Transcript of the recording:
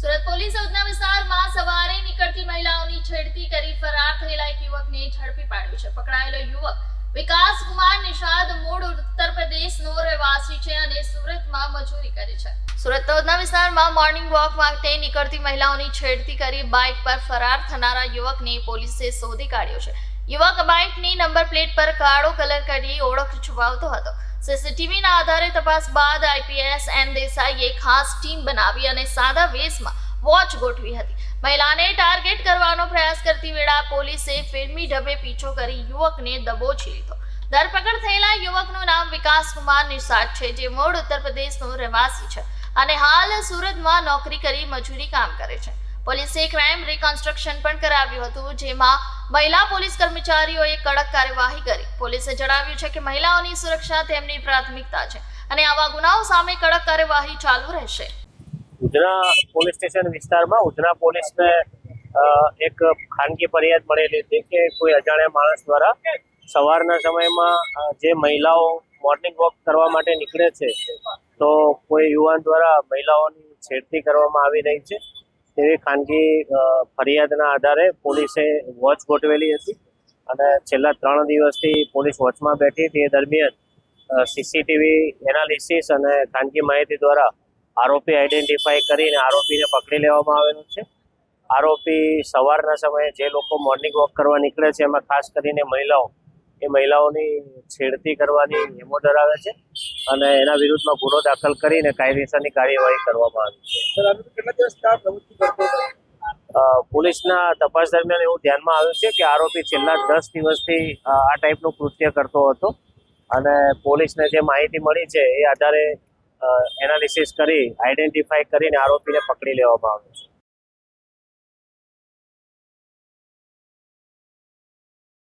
Surat police Udhna વિસ્તારમાં સવારે નીકળતી મહિલાઓની છેડતી કરી ફરાર થયેલા એક યુવકને ઝડપી પાડ્યો છે. પકડાયેલો યુવક વિકાસ કુમાર નિષાદ મૂળ ઉત્તર પ્રદેશનો રહેવાસી છે અને સુરતમાં મજૂરી કરે છે. સુરત ઉધના વિસ્તારમાં મોર્નિંગ વોક માટે નીકળતી મહિલાઓની છેડતી કરી બાઇક પર ફરાર થનારા યુવકને પોલીસે શોધી કાઢ્યો છે. યુવક બાઇકની નંબર પ્લેટ પર કાળો કલર કરી ઓળખ છુપાવતો હતો. સીસીટીવીના આધારે તપાસ બાદ આઈપીએસ એન દેસાઈએ ખાસ ટીમ બનાવી અને સાદા વેશમાં વોચ ગોઠવી હતી. મહિલાને ટાર્ગેટ કરવાનો પ્રયાસ કરતી વેળા પોલીસે ફિલ્મી ઢબે પીછો કરી યુવકને દબોચી લીધો. ધરપકડ થયેલા યુવકનું નામ વિકાસ કુમાર નિષાદ છે, જે મૂળ ઉત્તર પ્રદેશનો રહેવાસી છે અને હાલ સુરતમાં નોકરી કરી મજૂરી કામ કરે છે. પોલીસે ક્રાઇમ રિકન્સ્ટ્રક્શન પણ કરાવ્યું હતું, જેમાં મહિલા પોલીસ કર્મચારીઓએ કડક કાર્યવાહી કરી. પોલીસે જણાવ્યું છે કે મહિલાઓની સુરક્ષા તેમની પ્રાથમિકતા છે અને આવા ગુનાઓ સામે કડક કાર્યવાહી ચાલુ રહેશે. ઉધના પોલીસ સ્ટેશન વિસ્તારમાં ઉધના પોલીસને એક ખાનગી ફરિયાદ મળેલી હતી કે કોઈ અજાણ્યા માણસ દ્વારા સવારના સમયમાં જે મહિલાઓ મોર્નિંગ વોક કરવા માટે નીકળે છે, તો કોઈ યુવાન દ્વારા મહિલાઓની છેડતી કરવામાં આવી રહી છે. તેવી ખાનગી ફરિયાદના આધારે પોલીસે વોચ ગોઠવેલી હતી અને છેલ્લા ત્રણ દિવસથી પોલીસ વોચમાં બેઠી તે દરમિયાન સીસીટીવી એનાલિસિસ અને ખાનગી માહિતી દ્વારા આરોપી આઈડેન્ટિફાઈ કરીને આરોપીને પકડી લેવામાં આવેલો છે. આરોપી સવારના સમયે જે લોકો મોર્નિંગ વોક કરવા નીકળે છે, એમાં ખાસ કરીને મહિલાઓ એ મહિલાઓની છેડતી કરવાની હેમો ધરાવે છે અને એના વિરુદ્ધમાં ગુનો દાખલ કરીને કાયદેસરની કાર્યવાહી કરવામાં આવી છે. પોલીસના તપાસ દરમિયાન એવું ધ્યાનમાં આવ્યું છે કે આરોપી છેલ્લા દસ દિવસથી આ ટાઈપનું કૃત્ય કરતો હતો અને પોલીસને જે માહિતી મળી છે એ આધારે એનાલિસિસ કરી આઈડેન્ટિફાઈ કરીને આરોપીને પકડી લેવામાં આવ્યો છે.